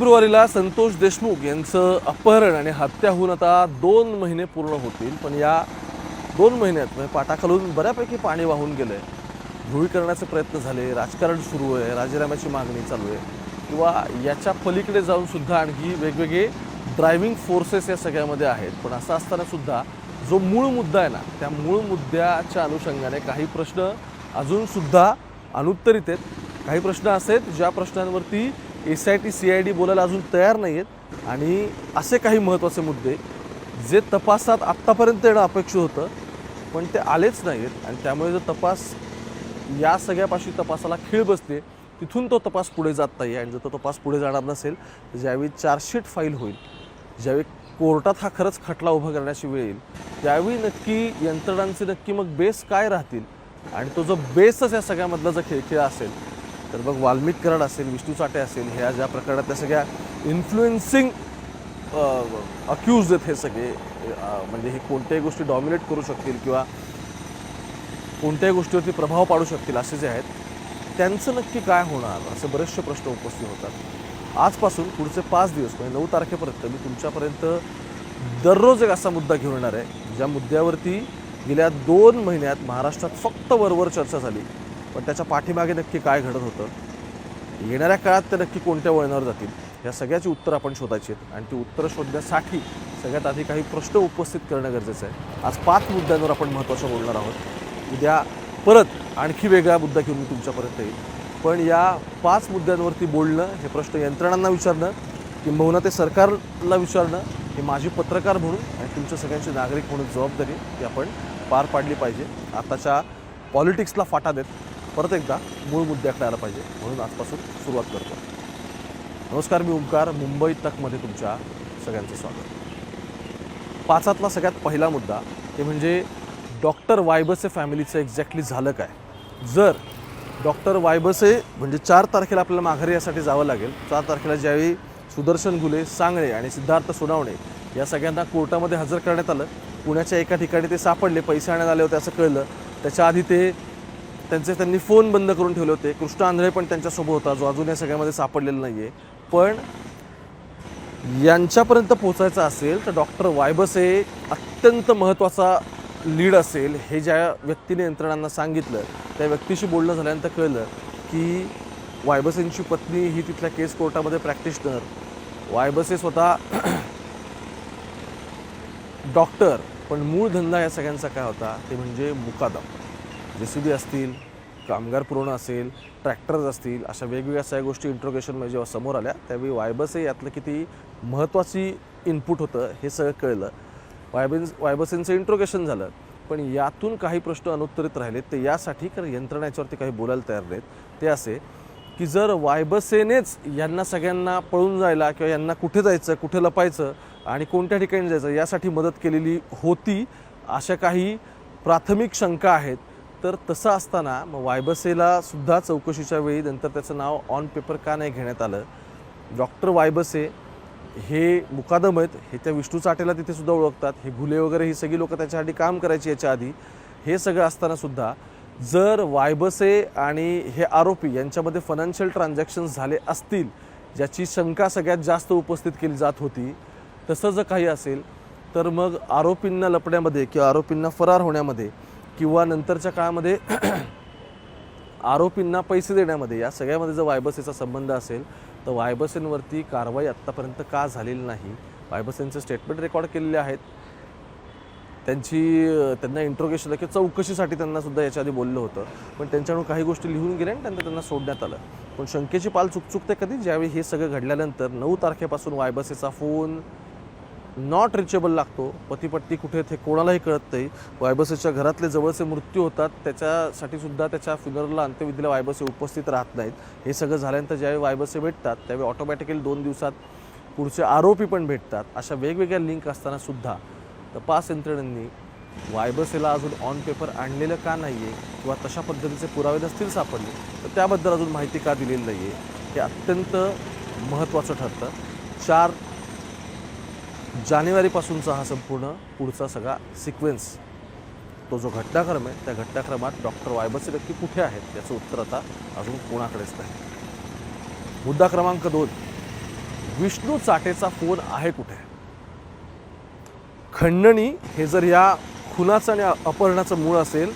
फेब्रुवारीला संतोष देशमुख यांचं अपहरण आणि हत्या होऊन आता दोन महिने पूर्ण होतील पण या दोन महिन्यात म्हणजे पाटाखालून बऱ्यापैकी पाणी वाहून गेलं आहे ध्रुवीकरणाचे प्रयत्न झाले राजकारण सुरू आहे राजीनाम्याची मागणी चालू आहे. किंवा याच्या पलीकडे जाऊन सुद्धा आणखी वेगवेगळे ड्रायव्हिंग फोर्सेस या सगळ्यामध्ये आहेत. पण असं असताना सुद्धा जो मूळ मुद्दा आहे ना त्या मूळ मुद्द्याच्या अनुषंगाने काही प्रश्न अजूनसुद्धा अनुत्तरित आहेत. काही प्रश्न असे आहेत ज्या प्रश्नांवरती S I T C I D बोलायला अजून तयार नाही आहेत आणि असे काही महत्त्वाचे मुद्दे जे तपासात आत्तापर्यंत येणं अपेक्षित होतं पण ते आलेच नाही आहेत आणि त्यामुळे जो तपास या सगळ्यापाशी तपासाला खीळ बसते तिथून तो तपास पुढे जात नाही आणि जर तो तपास पुढे जाणार नसेल तर ज्यावेळी चार्जशीट फाईल होईल ज्यावेळी कोर्टात हा खरंच खटला उभा करण्याची वेळ येईल त्यावेळी नक्की यंत्रणांचे नक्की मग बेस काय राहतील? आणि तो जो बेसच या सगळ्यामधला जर खेळ खेळ असेल तर मग वाल्मिक कराड असेल विष्णू चाटे असेल ह्या ज्या प्रकरणातल्या सगळ्या इन्फ्लुएन्सिंग अक्यूज आहेत हे सगळे म्हणजे हे कोणत्याही गोष्टी डॉमिनेट करू शकतील किंवा कोणत्याही गोष्टीवरती प्रभाव पाडू शकतील असे जे आहेत त्यांचं नक्की काय होणार असे बरेचसे प्रश्न उपस्थित होतात. आजपासून पुढचे पाच दिवस म्हणजे नऊ तारखेपर्यंत मी तुमच्यापर्यंत दररोज एक असा मुद्दा घेऊन येणार आहे ज्या मुद्द्यावरती गेल्या दोन महिन्यात महाराष्ट्रात फक्त वरवर चर्चा झाली. पण त्याच्या पाठीमागे नक्की काय घडत होतं? येणाऱ्या काळात ते नक्की कोणत्या वळणावर जातील? या सगळ्याची उत्तरं आपण शोधायची आहेत. आणि ती उत्तरं शोधण्यासाठी सगळ्यात आधी काही प्रश्न उपस्थित करणं गरजेचं आहे. आज पाच मुद्द्यांवर आपण महत्त्वाचं बोलणार आहोत. उद्या परत आणखी वेगळा मुद्दा घेऊन मी तुमच्यापर्यंत येईल पण या पाच मुद्द्यांवरती बोलणं हे प्रश्न यंत्रणांना विचारणं किंबहुना ते सरकारला विचारणं हे माझी पत्रकार म्हणून आणि तुमच्या सगळ्यांची नागरिक म्हणून जबाबदारी ती आपण पार पाडली पाहिजे. आताच्या पॉलिटिक्सला फाटा देत परत एकदा मूळ मुद्द्याकडे आला पाहिजे. म्हणून आजपासून सुरुवात करतो. नमस्कार मी ओंकार मुंबई तकमध्ये तुमच्या सगळ्यांचं स्वागत. पाचातला सगळ्यात पहिला मुद्दा ते म्हणजे डॉक्टर वायबसे फॅमिलीचं एक्झॅक्टली झालं काय? जर डॉक्टर वायबसे म्हणजे चार तारखेला आपल्याला माघारी यासाठी जावं लागेल. चार तारखेला ज्यावेळी सुदर्शन गुले सांगणे आणि सिद्धार्थ सोनावणे या सगळ्यांना कोर्टामध्ये हजर करण्यात आलं. पुण्याच्या एका ठिकाणी ते सापडले पैसे आणण्यात आले होते असं कळलं. त्याच्या आधी ते त्यांचे त्यांनी फोन बंद करून ठेवले होते. कृष्ण आंधळे पण त्यांच्यासोबत होता जो अजून या सगळ्यामध्ये सापडलेला नाही आहे पण यांच्यापर्यंत पोचायचं असेल तर डॉक्टर वायबस हे अत्यंत महत्त्वाचा लीड असेल हे ज्या व्यक्तीने यंत्रणांना सांगितलं त्या व्यक्तीशी बोलणं झाल्यानंतर कळलं की वायबसेंची पत्नी ही तिथल्या केस कोर्टामध्ये प्रॅक्टिशनर वायबसे स्वतः डॉक्टर पण मूळ धंदा या सगळ्यांचा काय होता ते म्हणजे मुकादम. जे सी बी असतील कामगार पूर्ण असेल ट्रॅक्टर्स असतील अशा वेगवेगळ्या सगळ्या गोष्टी इंट्रोगेशनमध्ये जेव्हा समोर आल्या त्यावेळी वायबसे यातलं किती महत्त्वाची इनपुट होतं हे सगळं कळलं. वायबेन्स वायबसेंचं इंट्रोगेशन झालं. पण यातून काही प्रश्न अनुत्तरित राहिले ते यासाठी कारण यंत्रणा याच्यावरती काही बोलायला तयार नाहीत. ते असे की जर वायबसेनेच यांना सगळ्यांना पळून जायला किंवा यांना कुठे जायचं कुठे लपायचं आणि कोणत्या ठिकाणी जायचं यासाठी मदत केलेली होती अशा काही प्राथमिक शंका आहेत. तर तसं असताना मग वायबसेला सुद्धा चौकशीच्या वेळी नंतर त्याचं नाव ऑन पेपर का नाही घेण्यात आलं. डॉक्टर वायबसे हे मुकादम आहेत हे त्या विष्णू चाटेला तिथे सुद्धा ओळखतात. हे घुले वगैरे ही सगळी लोकं त्याच्यासाठी काम करायची याच्या आधी. हे सगळं असताना सुद्धा जर वायबसे आणि हे आरोपी यांच्यामध्ये फायनान्शियल ट्रान्झॅक्शन्स झाले असतील ज्याची शंका सगळ्यात जास्त उपस्थित केली जात होती तसं जर काही असेल तर मग आरोपींना लपण्यामध्ये किंवा आरोपींना फरार होण्यामध्ये किंवा नंतरच्या काळामध्ये आरोपींना पैसे देण्यामध्ये या सगळ्यामध्ये जर वायबसेचा संबंध असेल तर वायबसेंवरती कारवाई आत्तापर्यंत का झालेली नाही? वायबसेंचे स्टेटमेंट रेकॉर्ड केलेले आहेत. त्यांची त्यांना इंट्रोगेशन किंवा चौकशीसाठी त्यांना सुद्धा याच्या आधी बोललं होतं. पण त्यांच्याकडून काही गोष्टी लिहून गेल्या आणि त्यांना त्यांना सोडण्यात आलं. पण शंकेची पाल चुकचुकते कधी? ज्यावेळी हे सगळं घडल्यानंतर नऊ तारखेपासून वायबसेचा फोन नॉट रिचेबल लागतो. पतीपट्टी कुठे आहेत हे कोणालाही कळत नाही. वायबसेच्या घरातले जवळचे मृत्यू होतात. त्याच्यासाठी सुद्धा त्याच्या फ्युनरला अंत्यविधीला वायबसे उपस्थित राहत नाहीत. हे सगळं झाल्यानंतर ज्यावेळी वायबसे भेटतात त्यावेळी ऑटोमॅटिकली दोन दिवसात पुढचे आरोपी पण भेटतात. अशा वेगवेगळ्या लिंक असताना सुद्धा तपास यंत्रणांनी वायबसेला अजून ऑन पेपर आणलेलं का नाही आहे किंवा तशा पद्धतीचे पुरावे नसतील सापडले तर त्याबद्दल अजून माहिती का दिलेली नाही आहे हे अत्यंत महत्त्वाचं ठरतं. चार जानेवारीपासूनचा हा संपूर्ण पुढचा सगळा सिक्वेन्स तो जो घटनाक्रम आहे त्या घटनाक्रमात डॉक्टर वायबसे नक्की कुठे आहेत याचं उत्तर आता अजून कोणाकडेच नाही. मुद्दा क्रमांक दोन विष्णू चाटेचा फोन आहे कुठे? खंडणी हे जर या खुनाचं आणि अपहरणाचं मूळ असेल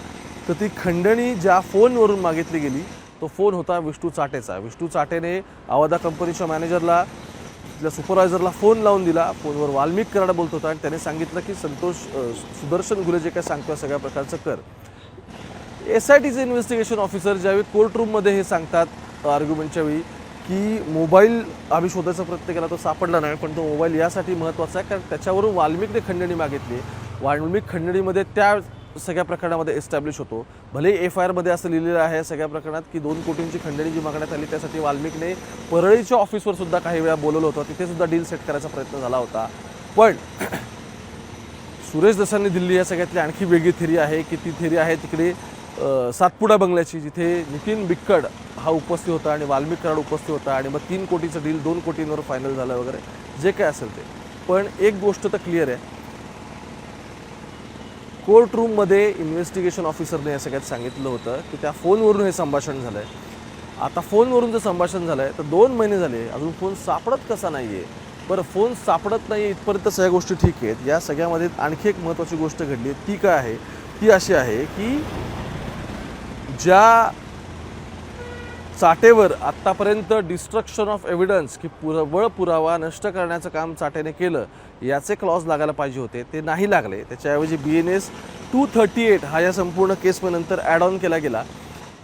तर ती खंडणी ज्या फोनवरून मागितली गेली तो फोन होता विष्णू चाटेचा. विष्णू चाटेने आवादा कंपनीच्या मॅनेजरला तिथल्या सुपरवायझरला फोन लावून दिला. फोनवर वाल्मिक कराडा बोलत होता आणि त्याने सांगितलं की संतोष सुदर्शन गुले जे काय सांगतोय सगळ्या प्रकारचं कर. एस आय टीचे इन्व्हेस्टिगेशन ऑफिसर ज्यावेळी कोर्ट रूममध्ये हे सांगतात आर्ग्युमेंटच्या वेळी की मोबाईल आम्ही शोधायचा प्रयत्न केला तो सापडला नाही पण तो मोबाईल यासाठी महत्त्वाचा आहे कारण त्याच्यावरून वाल्मिकने खंडणी मागितली. वाल्मिक खंडणीमध्ये त्या सगळ्या प्रकरणामध्ये एस्टॅब्लिश होतो. भले एफ आय आरमध्ये असं लिहिलेलं आहे सगळ्या प्रकरणात की दोन कोटींची खंडणी जी मागण्यात आली त्यासाठी वाल्मिकने परळीच्या ऑफिसवर सुद्धा काही वेळा बोलवलं होतं. तिथे सुद्धा डील सेट करायचा प्रयत्न झाला होता. पण सुरेश दसांनी दिल्ली या सगळ्यातली आणखी वेगळी थेरी आहे की ती थेरी आहे तिकडे सातपुडा बंगल्याची जिथे नितीन बिक्कड हा उपस्थित होता आणि वाल्मिक कराड उपस्थित होता आणि मग तीन कोटीचं डील दोन कोटींवर फायनल झालं वगैरे. जे काय असेल ते. पण एक गोष्ट तर क्लिअर आहे. कोर्ट रूममध्ये इन्व्हेस्टिगेशन ऑफिसरने या सगळ्यात सांगितलं होतं की त्या फोनवरून हे संभाषण झालं आहे आता फोनवरून जर संभाषण झालं आहे तर दोन महिने झाले अजून फोन सापडत कसा नाही आहे बरं फोन सापडत नाही इथपर्यंत सगळ्या गोष्टी ठीक आहेत. या सगळ्यामध्ये आणखी एक महत्त्वाची गोष्ट घडली आहे. ती काय आहे? ती अशी आहे की ज्या चाटेवर आत्तापर्यंत डिस्ट्रक्शन ऑफ एव्हिडन्स की पुरबळ पुरावा नष्ट करण्याचं काम चाटेने केलं याचे क्लॉज लागायला पाहिजे होते. ते नाही लागले. त्याच्याऐवजी B N S two thirty eight हा या संपूर्ण केसमध्ये नंतर ॲड ऑन केला गेला.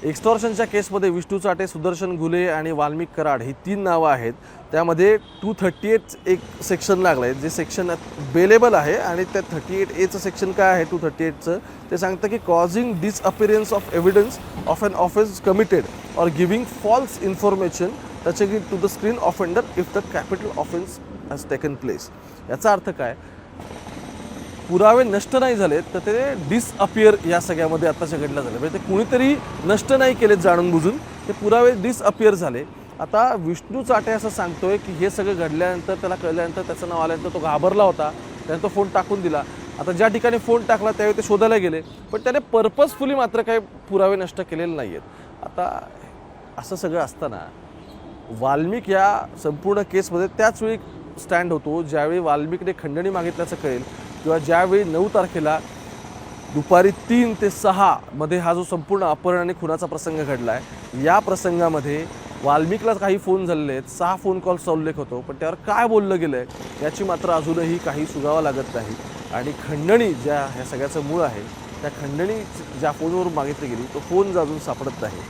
एक्स्टॉर्शनच्या केसमध्ये विष्णू चाटे सुदर्शन घुले आणि वाल्मिक कराड ही तीन नावं आहेत. त्यामध्ये टू थर्टी एट एक सेक्शन लागलं आहे. जे सेक्शन बेलेबल आहे आणि त्या थर्टी एट एचं सेक्शन काय आहे? टू थर्टी एटचं ते सांगतं की causing disappearance of evidence of an offence committed or giving false information touching to the screen offender if the capital offence has taken place याचा अर्थ काय? पुरावे नष्ट नाही झाले तर ते डिसअपियर या सगळ्यामध्ये आत्ताच्या घडल्या झाले. म्हणजे ते कुणीतरी नष्ट नाही केलेत जाणून बुजून ते पुरावे डिसअपियर झाले. आता विष्णू चाटे असं सांगतोय की हे सगळं घडल्यानंतर त्याला कळल्यानंतर त्याचं नाव आल्यानंतर तो घाबरला होता. त्याने तो फोन टाकून दिला. आता ज्या ठिकाणी फोन टाकला त्यावेळी ते शोधायला गेले. पण त्याने पर्पजफुली मात्र काही पुरावे नष्ट केलेले नाही आहेत आता असं सगळं असताना वाल्मिक या संपूर्ण केसमध्ये त्याच वेळी स्टँड होतो ज्यावेळी वाल्मिकने खंडणी मागितल्याचं कळेल. किंवा ज्यावेळी नऊ तारखेला दुपारी तीन ते सहामध्ये हा जो संपूर्ण अपहरण आणि खुनाचा प्रसंग घडला आहे या प्रसंगामध्ये वाल्मिकला काही फोन झालेले आहेत. सहा फोन कॉलचा उल्लेख होतो पण त्यावर काय बोललं गेलं आहे याची मात्र अजूनही काही सुगावा लागत नाही. आणि खंडणी ज्या ह्या सगळ्याचं मूळ आहे त्या खंडणी ज्या फोनवरून मागितली गेली तो फोन अजून सापडत नाही.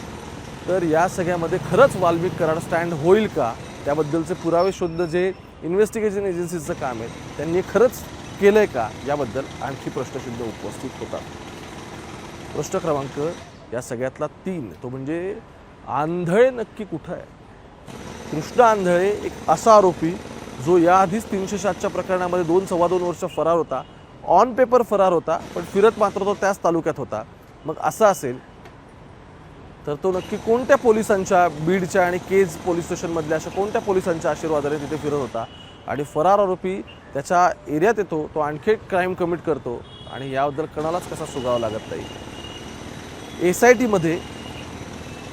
तर या सगळ्यामध्ये खरंच वाल्मिक कराड स्टँड होईल का? त्याबद्दलचे पुरावे शोधणं जे इन्व्हेस्टिगेशन एजन्सीचं काम आहे त्यांनी खरंच केलं आहे का? याबद्दल आणखी प्रश्नशुद्ध उपस्थित होतात. प्रश्न क्रमांक या सगळ्यातला तीन तो म्हणजे आंधळे नक्की कुठं आहे? कृष्ण आंधळे एक असा आरोपी जो याआधीच तीनशे सातच्या प्रकरणामध्ये दोन सव्वा दोन वर्ष फरार होता. ऑन पेपर फरार होता पण फिरत मात्र तो त्याच तालुक्यात होता. मग असं असेल तर तो नक्की कोणत्या पोलिसांच्या बीडच्या आणि केज पोलीस स्टेशनमधल्या अशा कोणत्या पोलिसांच्या आशीर्वादाने तिथे फिरत होता? आणि फरार आरोपी त्याच्या एरियात येतो तो आणखी एक क्राईम कमिट करतो आणि याबद्दल कणालाच कसा सुगावा लागत नाही. एस आय टीमध्ये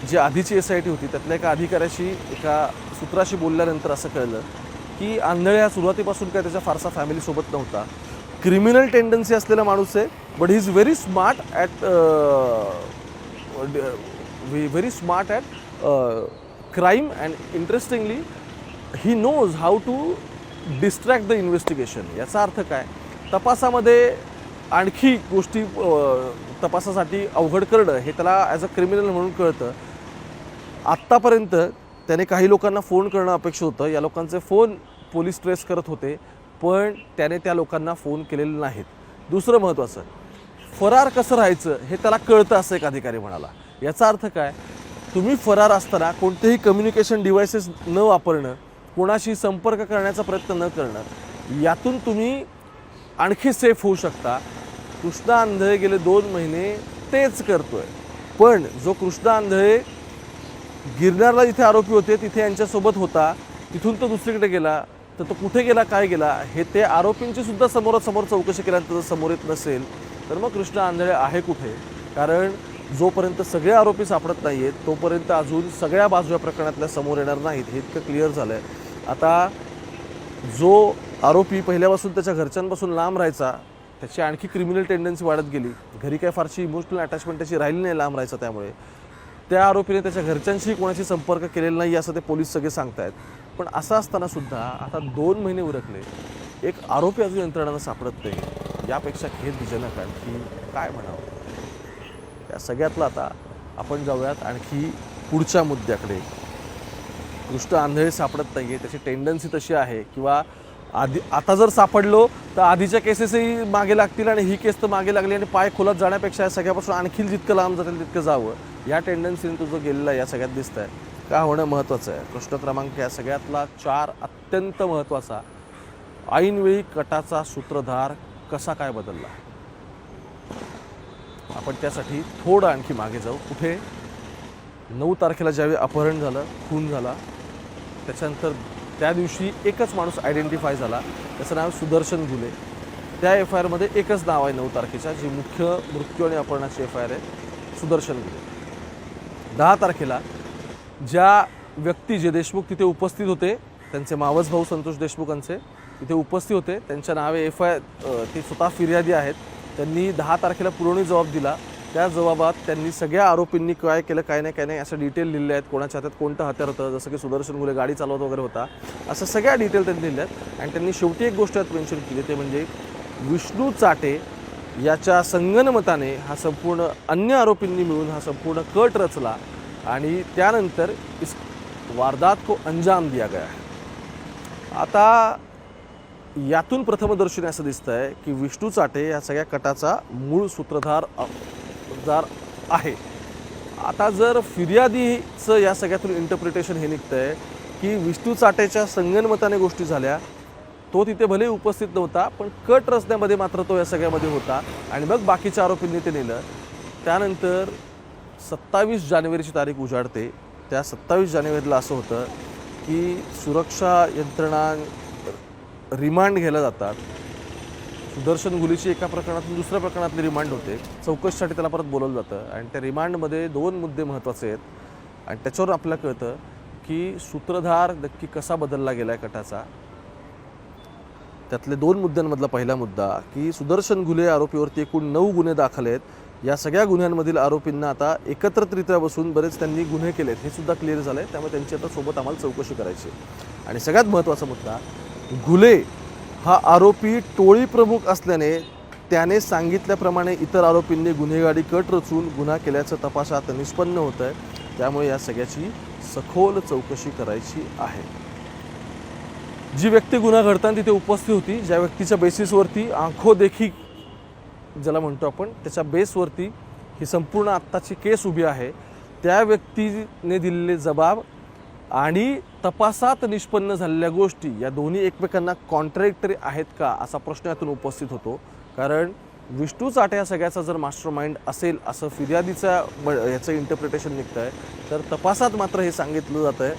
जी आधीची एस आय टी होती त्यातल्या एका अधिकाऱ्याशी एका सूत्राशी बोलल्यानंतर असं कळलं की आंधळे हा सुरुवातीपासून काय त्याच्या फारसा फॅमिलीसोबत नव्हता. क्रिमिनल टेंडन्सी असलेला माणूस आहे but he is very smart at very smart at crime and interestingly he knows how to distract the investigation याचा अर्थ काय? तपासामध्ये आणखी गोष्टी तपासासाठी अवघड करणं हे त्याला ॲज अ क्रिमिनल म्हणून कळतं. आत्तापर्यंत त्याने काही लोकांना फोन करणं अपेक्षित होतं. या लोकांचे फोन पोलीस ट्रेस करत होते पण त्याने त्या लोकांना फोन केलेले नाहीत. दुसरं महत्त्वाचं फरार कसं राहायचं हे त्याला कळतं असं एक अधिकारी म्हणाला. याचा अर्थ काय? तुम्ही फरार असताना कोणतेही कम्युनिकेशन डिव्हायसेस न वापरणं कोणाशी संपर्क करण्याचा प्रयत्न न करणं यातून तुम्ही आणखी सेफ होऊ शकता. कृष्णा आंधळे गेले दोन महिने तेच करतोय. पण जो कृष्णा आंधळे गिरनारला जिथे आरोपी होते तिथे यांच्यासोबत होता तिथून तो दुसरीकडे गेला तर तो कुठे गेला काय गेला हे ते आरोपींची सुद्धा समोरासमोर चौकशी केल्यानंतर जर समोर येत नसेल तर मग कृष्ण आंधळे आहे कुठे? कारण जोपर्यंत सगळे आरोपी सापडत नाही आहेत तोपर्यंत अजून सगळ्या बाजू या प्रकरणातल्या समोर येणार नाहीत हे इतकं क्लिअर झालं आहे आता जो आरोपी पहिल्यापासून त्याच्या घरच्यांपासून लांब राहायचा त्याची आणखी क्रिमिनल टेंडन्सी वाढत गेली. घरी काय फारशी इमोशनल अटॅचमेंट त्याची राहिली नाही लांब राहायचा त्यामुळे. त्या आरोपीने त्याच्या घरच्यांशी कोणाशी संपर्क केलेला नाही असं ते पोलीस सगळे सांगतायत. पण असं असताना सुद्धा आता दोन महिने उरकले. एक आरोपी अजून यंत्रणांना सापडत नाही. यापेक्षा खेदजनक आणखी काय म्हणावं? या सगळ्यातलं आता आपण जाऊयात आणखी पुढच्या मुद्द्याकडे. दृष्ट आंधळे सापडत नाही आहे त्याची टेंडन्सी तशी आहे. किंवा आधी आता जर सापडलो तर आधीच्या केसेसही मागे लागतील आणि ही केस तर मागे लागली आणि पाय खोलत जाण्यापेक्षा या सगळ्यापासून आणखी जितकं लांब जातील तितकं जावं. या टेंडन्सीने तुझं गेलेला या सगळ्यात दिसत आहे का होणं महत्त्वाचं आहे? प्रश्न क्रमांक या सगळ्यातला चार अत्यंत महत्त्वाचा ऐनवेळी कटाचा सूत्रधार कसा काय बदलला? आपण त्यासाठी थोडं आणखी मागे जाऊ. कुठे? नऊ तारखेला ज्यावेळी अपहरण झालं खून झाला त्याच्यानंतर त्या दिवशी एकच माणूस आयडेंटिफाय झाला. त्याचं नाव सुदर्शन गुले त्या एफ आय आरमध्ये एकच नाव आहे नऊ तारखेच्या जी मुख्य मृत्यू आणि अपहरणाची एफ आय आर आहे सुदर्शन गुले दहा तारखेला ज्या व्यक्ती जे देशमुख तिथे उपस्थित होते त्यांचे मावस भाऊ संतोष देशमुखांचे तिथे उपस्थित होते. त्यांच्या नावे एफ आय ते स्वतः फिर्यादी आहेत. त्यांनी दहा तारखेला पुरवणी जबाब दिला. त्या जबाबात त्यांनी सगळ्या आरोपींनी काय केलं काय नाही काय नाही असं डिटेल लिहिले आहेत. कोणाच्या हातात कोणतं हत्यार होतं जसं की सुदर्शन गुले गाडी चालवत वगैरे होता. असं सगळ्या डिटेल त्यांनी लिहिल्या आहेत. आणि त्यांनी शेवटी एक गोष्ट यात मेन्शन केली ते म्हणजे विष्णू चाटे याच्या संगनमताने हा संपूर्ण अन्य आरोपींनी मिळून हा संपूर्ण कट रचला आणि त्यानंतर इस वारदात को अंजाम दिया गया है. आता यातून प्रथमदर्शनी असं दिसतं आहे की विष्णू चाटे या सगळ्या कटाचा मूळ सूत्रधार जार आहे. आता जर फिर्यादीचं या सगळ्यातून इंटरप्रिटेशन हे निघतं आहे की विष्णू चाटेच्या संगनमताने गोष्टी झाल्या तो तिथे भले उपस्थित नव्हता पण कट रचण्यामध्ये मात्र तो या सगळ्यामध्ये होता. आणि मग बाकीच्या आरोपींनी ते नेलं. त्यानंतर सत्तावीस जानेवारीची तारीख उजाडते. त्या सत्तावीस जानेवारीला असं होतं की सुरक्षा यंत्रणा रिमांड घ्यायला जातात. सुदर्शन गुलीची एका प्रकरणातून दुसऱ्या प्रकरणातली रिमांड होते. चौकशीसाठी त्याला परत बोलवलं जातं आणि त्या रिमांडमध्ये दोन मुद्दे महत्त्वाचे आहेत. आणि त्याच्यावर आपल्याला कळतं की सूत्रधार नक्की कसा बदलला गेला आहे कटाचा. त्यातले दोन मुद्द्यांमधला पहिला मुद्दा की सुदर्शन घुले आरोपीवरती एकूण नऊ गुन्हे दाखल आहेत. या सगळ्या गुन्ह्यांमधील आरोपींना आता एकत्रितरित्या बसून बरेच त्यांनी गुन्हे केलेत. हे सुद्धा क्लिअर झालं आहे त्यामुळे त्यांची आता सोबत आम्हाला चौकशी करायची आणि सगळ्यात महत्त्वाचा मुद्दा घुले हा आरोपी टोळी प्रमुख असल्याने त्याने सांगितल्याप्रमाणे इतर आरोपींनी गुन्हेगारी कट रचून गुन्हा केल्याचं तपासात निष्पन्न होतं आहे. त्यामुळे या सगळ्याची सखोल चौकशी करायची आहे. जी व्यक्ती गुन्हा घडताना तिथे उपस्थित होती ज्या व्यक्तीच्या बेसिसवरती आंखो देखी ज्याला म्हणतो आपण त्याच्या बेसवरती ही संपूर्ण आत्ताची केस उभी आहे. त्या व्यक्तीने दिलेले जबाब आणि तपासात निष्पन्न झालेल्या गोष्टी या दोन्ही एकमेकांना कॉन्ट्रॅक्टरी आहेत का असा प्रश्न यातून उपस्थित होतो. कारण विष्णू चाटे या सगळ्याचा जर मास्टर माइंड असेल असं फिर्यादीचा ब- याचं इंटरप्रिटेशन निघतं आहे तर तपासात मात्र हे सांगितलं जातं आहे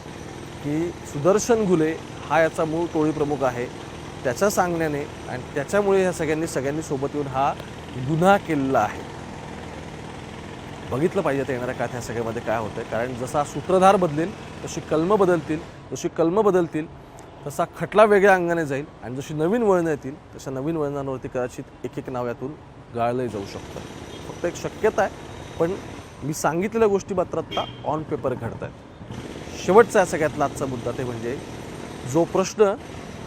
की सुदर्शन घुले हा याचा मूळ टोळी प्रमुख आहे. त्याच्या सांगण्याने आणि त्याच्यामुळे ह्या सगळ्यांनी सगळ्यांनी सोबत येऊन हा गुन्हा केलेला आहे. बघितलं पाहिजे आता येणाऱ्या काळात ह्या सगळ्यामध्ये काय होतं आहे कारण जसा सूत्रधार बदलेल तशी कलमं बदलतील जशी कलमं बदलतील तसा खटला वेगळ्या अंगाने जाईल आणि जशी नवीन वळणं येतील तशा नवीन वळणांवरती कदाचित एक एक नाव यातून गाळलंही जाऊ शकतं. फक्त एक शक्यता आहे पण मी सांगितलेल्या गोष्टी मात्र आत्ता ऑन पेपर घडत आहेत शेवटचा या सगळ्यातला आजचा मुद्दा ते म्हणजे जो प्रश्न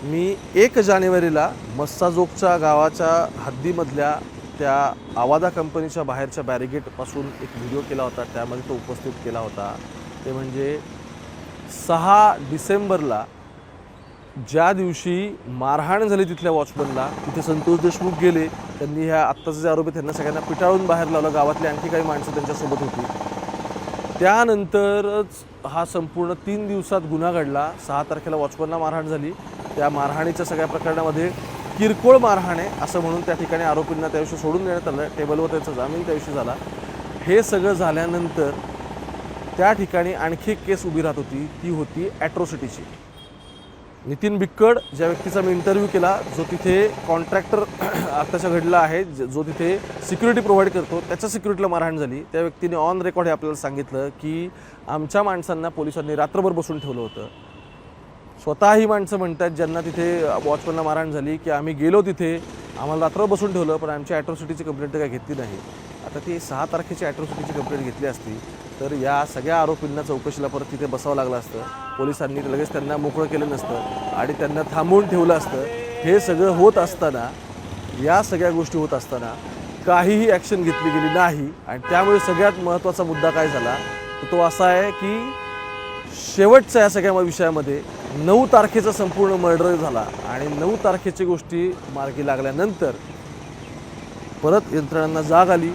मी एक जानेवारीला मस्साजोगच्या गावाच्या हद्दीमधल्या त्या आवाजा कंपनीच्या बाहेरच्या बॅरिगेटपासून एक व्हिडिओ केला होता त्यामध्ये तो उपस्थित केला होता. ते म्हणजे सहा डिसेंबरला ज्या दिवशी मारहाण झाली तिथल्या वॉचमनला तिथे संतोष देशमुख गेले. त्यांनी ह्या आत्ताचे जे आरोपी आहेत, त्यांना सगळ्यांना पिटाळून बाहेर लावलं. गावातली आणखी काही माणसं त्यांच्यासोबत होती. त्यानंतरच हा संपूर्ण तीन दिवसात गुन्हा घडला. सहा तारखेला वॉचमनला मारहाण झाली. त्या मारहाणीच्या सगळ्या प्रकरणामध्ये किरकोळ मारहाण आहे असं म्हणून त्या ठिकाणी आरोपींना त्या सोडून देण्यात आलं. टेबलवर त्याचा जामीन त्या झाला. हे सगळं झाल्यानंतर त्या ठिकाणी आणखी एक केस उभी राहत होती. ती होती ॲट्रॉसिटीची नितीन बिक्कड ज्या व्यक्तीचा मी इंटरव्ह्यू केला जो तिथे कॉन्ट्रॅक्टर आत्ताच्या घडला आहे ज- जो तिथे सिक्युरिटी प्रोव्हाइड करतो त्याच्या सिक्युरिटीला मारहाण झाली. त्या व्यक्तीने ऑन रेकॉर्ड हे आपल्याला सांगितलं की आमच्या माणसांना पोलिसांनी रात्रभर बसून ठेवलं होतं. स्वतः ही माणसं म्हणतात ज्यांना तिथे वॉचमनला मारहाण झाली की आम्ही गेलो तिथे आम्हाला रात्र बसून ठेवलं पण आमची ॲट्रॉसिटीची कंप्लेंट काय घेतली नाही. आता ती सहा तारखेची ॲट्रॉसिटीची कंप्लेंट घेतली असती तर या सगळ्या आरोपींना चौकशीला परत तिथे बसावं लागलं असतं. पोलिसांनी लगेच त्यांना मोकळं केलं नसतं आणि त्यांना थांबवून ठेवलं असतं. हे सगळं होत असताना या सगळ्या गोष्टी होत असताना काहीही ॲक्शन घेतली गेली नाही आणि त्यामुळे सगळ्यात महत्त्वाचा मुद्दा काय झाला? तो असा आहे की शेवटचा या सगळ्या विषयामध्ये नऊ तारखेचा संपूर्ण मर्डर झाला आणि नऊ तारखेची गोष्टी मार्गी लागल्यानंतर परत यंत्रणांना जाग आली.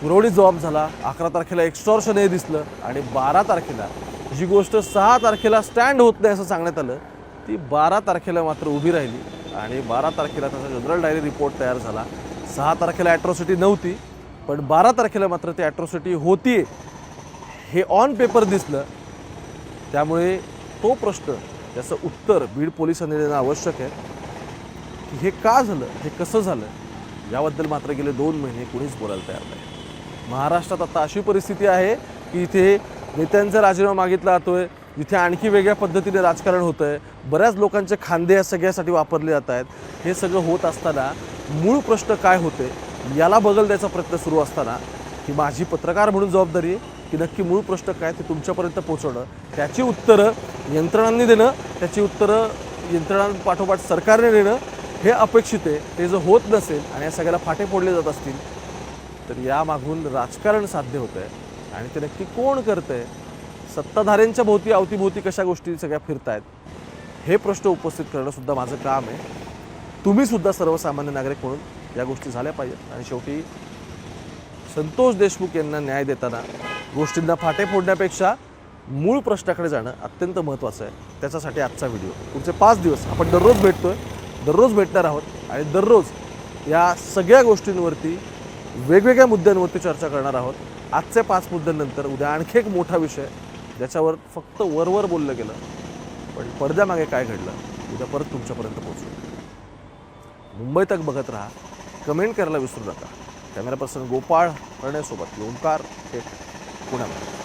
पुरवणी जबाब झाला. अकरा तारखेला एक्स्टॉर्शनही दिसलं आणि बारा तारखेला जी गोष्ट सहा तारखेला स्टँड होत नाही असं सांगण्यात आलं ती बारा तारखेला मात्र उभी राहिली आणि बारा तारखेला त्याचा जनरल डायरी रिपोर्ट तयार झाला. सहा तारखेला ॲट्रॉसिटी नव्हती पण बारा तारखेला मात्र ती ॲट्रॉसिटी होती हे ऑन पेपर दिसलं. त्यामुळे तो प्रश्न त्याचं उत्तर बीड पोलिसांनी देणं आवश्यक आहे. की हे का झालं? हे कसं झालं? याबद्दल मात्र गेले दोन महिने कुणीच बोलायला तयार नाही. महाराष्ट्रात आता अशी परिस्थिती आहे की इथे नेत्यांचा राजीनामा मागितला जातोय. इथे आणखी वेगळ्या पद्धतीने राजकारण होतं आहे बऱ्याच लोकांचे खांदे या सगळ्यासाठी वापरले जात आहेत. हे सगळं होत असताना मूळ प्रश्न काय होते? याला बगल द्यायचा प्रयत्न सुरू असताना ही माझी पत्रकार म्हणून जबाबदारी आहे. की नक्की मूळ प्रश्न काय ते तुमच्यापर्यंत पोहोचवणं. त्याची उत्तरं यंत्रणांनी देणं त्याची उत्तरं यंत्रणांपाठोपाठ सरकारने देणं हे अपेक्षित आहे. ते जर होत नसेल आणि या सगळ्याला फाटे फोडले जात असतील तर यामागून राजकारण साध्य होतं आहे आणि ते नक्की कोण करतं आहे सत्ताधाऱ्यांच्या भोवती अवतीभोवती कशा गोष्टी सगळ्या फिरत आहेत हे प्रश्न उपस्थित करणंसुद्धा माझं काम आहे. तुम्हीसुद्धा सर्वसामान्य नागरिक म्हणून या गोष्टी झाल्या पाहिजेत. आणि शेवटी संतोष देशमुख यांना न्याय देताना गोष्टींना फाटे फोडण्यापेक्षा मूळ प्रश्नाकडे जाणं अत्यंत महत्त्वाचं आहे. त्याच्यासाठी आजचा व्हिडिओ. पुढचे पाच दिवस आपण दररोज भेटतोय दररोज भेटणार आहोत आणि दररोज या सगळ्या गोष्टींवरती वेगवेगळ्या मुद्द्यांवरती चर्चा करणार आहोत. आजचे पाच मुद्द्यांनंतर उद्या आणखी एक मोठा विषय ज्याच्यावर फक्त वरवर बोललं गेलं पण पडद्यामागे काय घडलं उद्या परत तुमच्यापर्यंत पोहोचू. मुंबई तक बघत राहा कमेंट करायला विसरू नका. कॅमेरा पर्सन गोपाळ करण्यासोबत ओंकार थेट पुण्यामध्ये.